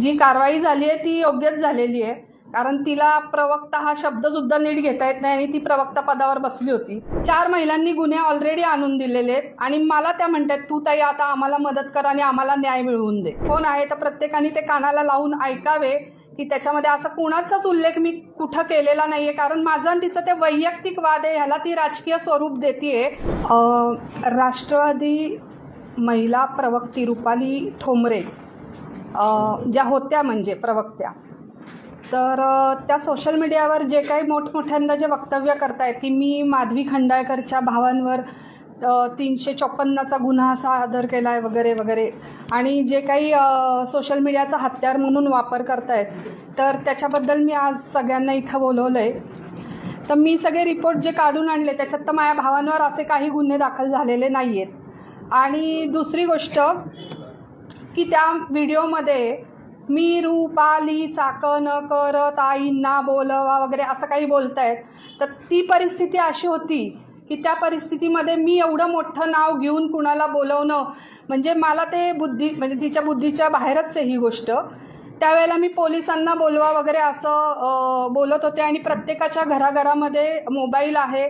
जी कारवाई झाली आहे ती योग्यच झालेली आहे. कारण तिला प्रवक्ता हा शब्द सुद्धा नीट घेता येत नाही आणि ती प्रवक्ता पदावर बसली होती. चार महिलांनी गुन्हे ऑलरेडी आणून दिलेले आहेत आणि मला त्या म्हणतात तू ताई आता आम्हाला मदत कर आणि आम्हाला न्याय मिळवून दे. फोन आहे? तर प्रत्येकाने ते कानाला लावून ऐकावे की त्याच्यामध्ये असा कुणाचाच उल्लेख मी कुठं केलेला नाहीये. कारण माझं आणि तिचं ते वैयक्तिक वाद आहे ह्याला ती राजकीय स्वरूप देते राष्ट्रवादी महिला प्रवक्ती रुपाली ठोंबरे ज्या होत्या म्हणजे प्रवक्त्या. तर त्या सोशल मीडियावर जे काही मोठमोठ्यांदा जे वक्तव्य करतायत की मी माधवी खंडाळकरच्या भावांवर तीनशे चोपन्नचा गुन्हा असा आदर केला आहे वगैरे वगैरे आणि जे काही सोशल मीडियाचा हत्यार म्हणून वापर करतायत तर त्याच्याबद्दल मी आज सगळ्यांना इथं बोलवलं आहे तर मी सगळे रिपोर्ट जे काढून आणले त्याच्यात तर माझ्या भावांवर असे काही गुन्हे दाखल झालेले नाही आहेत आणि दुसरी गोष्ट की त्या व्हिडिओमध्ये मी रूपाली चाकण कर ताईंना बोलवा वगैरे असं काही बोलतायत. तर ती परिस्थिती अशी होती की त्या परिस्थितीमध्ये मी एवढं मोठं नाव घेऊन कुणाला बोलवणं म्हणजे मला ते बुद्धी म्हणजे तिच्या बुद्धीच्या बाहेरच आहे ही गोष्ट. त्यावेळेला मी पोलिसांना बोलवा वगैरे असं बोलत होते आणि प्रत्येकाच्या घराघरामध्ये मोबाईल आहे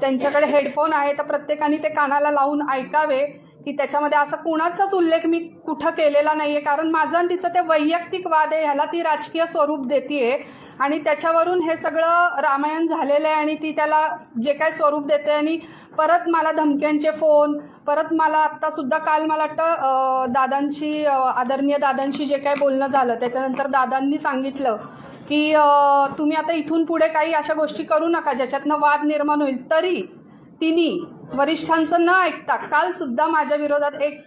त्यांच्याकडे हेडफोन आहे तर प्रत्येकाने ते कानाला लावून ऐकावे. की त्याच्यामध्ये असा कुणाचाच उल्लेख मी कुठं केलेला नाही आहे कारण माझं आणि तिचं ते वैयक्तिक वाद आहे ह्याला ती राजकीय स्वरूप देते आणि त्याच्यावरून हे सगळं रामायण झालेलं आहे आणि ती त्याला जे काय स्वरूप देते आणि परत मला धमक्यांचे फोन परत मला आत्तासुद्धा काल मला वाटतं दादांशी आदरणीय दादांशी जे काय बोलणं झालं त्याच्यानंतर दादांनी सांगितलं की तुम्ही आता इथून पुढे काही अशा गोष्टी करू नका ज्याच्यातनं वाद निर्माण होईल. तरी तिने वरिष्ठांचं न ऐकता काल सुद्धा माझ्या विरोधात एक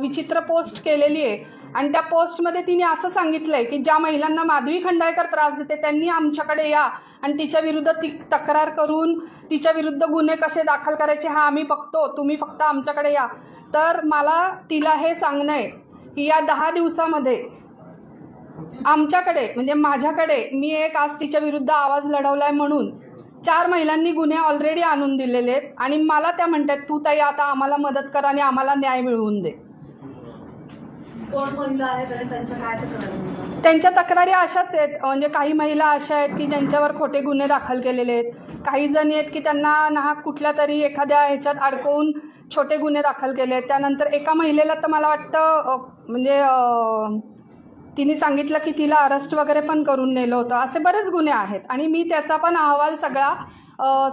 विचित्र पोस्ट केलेली आहे. आणि त्या पोस्टमध्ये तिने असं सांगितलंय की ज्या महिलांना माधवी खंडाळकर त्रास देते त्यांनी आमच्याकडे या आणि तिच्या विरुद्ध ती तक्रार करून तिच्या विरुद्ध गुन्हे कसे दाखल करायचे हा आम्ही बघतो तुम्ही फक्त आमच्याकडे या. तर मला तिला हे सांगणं आहे की या दहा दिवसामध्ये आमच्याकडे म्हणजे माझ्याकडे मी एक आज तिच्या विरुद्ध आवाज लढवलाय म्हणून चार महिलांनी गुन्हे ऑलरेडी आणून दिलेले आहेत. आणि मला त्या म्हणतात तू ताई आता आम्हाला मदत कर आणि आम्हाला न्याय मिळवून दे. त्यांच्या तक्रारी? अशाच आहेत. म्हणजे काही महिला अशा आहेत की ज्यांच्यावर खोटे गुन्हे दाखल केलेले आहेत. काही जणी आहेत की त्यांना नाहक कुठल्या तरी एखाद्या ह्याच्यात अडकवून छोटे गुन्हे दाखल केले आहेत. त्यानंतर एका महिलेला तर मला वाटतं म्हणजे तिने सांगितलं की तिला अरेस्ट वगैरे पण करून नेलं होतं. असे बरेच गुन्हे आहेत आणि मी त्याचा पण अहवाल सगळा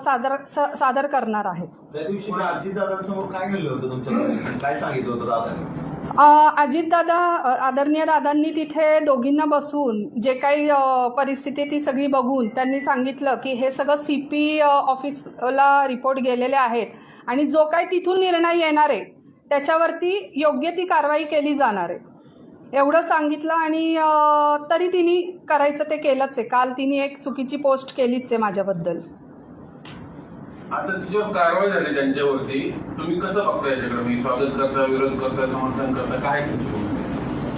सादर सादर करणार आहे. अजितदादा आदरणीय दादांनी तिथे दोघींना बसवून जे काही परिस्थिती ती सगळी बघून त्यांनी सांगितलं की हे सगळं सी पी ऑफिसला रिपोर्ट गेलेले आहेत आणि जो काही तिथून निर्णय येणार आहे त्याच्यावरती योग्य ती कारवाई केली जाणार आहे. एवढं सांगितलं आणि तरी तिने करायचं ते केलंच आहे. काल तिने एक चुकीची पोस्ट केलीच आहे माझ्याबद्दल. आता कारवाई झाली त्यांच्यावरती. तुम्ही कसं बघता याच्याकडे? मी स्वागत करता विरोध करता समर्थन करता काय?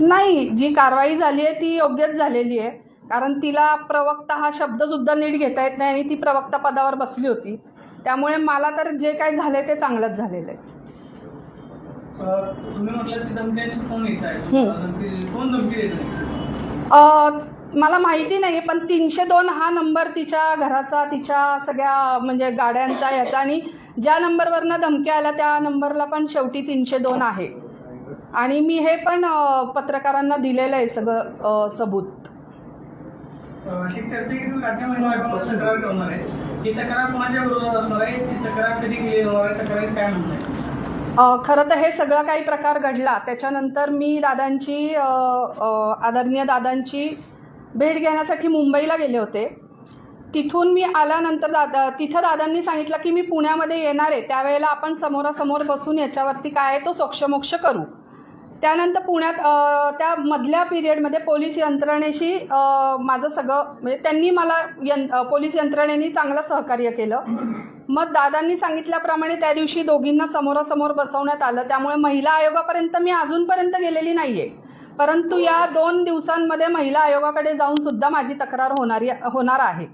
नाही जी कारवाई झाली आहे ती योग्यच झालेली आहे. कारण तिला प्रवक्ता हा शब्द सुद्धा नीट घेता येत नाही आणि ती प्रवक्ता पदावर बसली होती. त्यामुळे मला तर जे काही झाले ते चांगलंच झालेलं आहे. तुम्ही म्हटलं की धमक्यांचे फोन येत आहेत हम्म. अ, धमकी- कोण धमकी देत नाही अ, मला माहिती नाही पण तीनशे दोन हा नंबर तिच्या घराचा तिच्या सगळ्या म्हणजे गाड्यांचा ह्याचा आणि ज्या नंबरवरनं धमक्या आल्या त्या नंबरला पण शेवटी तीनशे दोन आहे. आणि मी हे पण पत्रकारांना दिलेलं आहे सगळं सबूत. तक्रार करणार आहे. तक्रार कोणाच्या विरोधात असणार आहे? ती तक्रार कधी केली आहे? तक्रार काय म्हणणं आहे? अ, खरं तर हे सगळं काही प्रकार घडला. त्याच्यानंतर मी दादांची आदरणीय दादांची भेट घेण्यासाठी मुंबईला गेले होते. तिथून मी आल्यानंतर दादा तिथं दादांनी सांगितलं की मी पुण्यामध्ये येणार आहे. त्यावेळेला आपण समोरासमोर बसून याच्यावरती काय आहे तो सोक्षमोक्ष करू. त्यानंतर पुण्यात त्या मधल्या पिरियडमध्ये पोलीस यंत्रणेशी माझं सगळं म्हणजे त्यांनी मला यं पोलीस यंत्रणेने चांगलं सहकार्य केलं. मग दादांनी सांगितल्याप्रमाणे त्या दिवशी दोघींना समोरासमोर बसवण्यात आलं. त्यामुळे महिला आयोगापर्यंत मी अजूनपर्यंत गेलेली नाही आहे परंतु या दोन दिवसांमध्ये महिला आयोगाकडे जाऊन सुद्धा माझी तक्रार होणारी होणार आहे.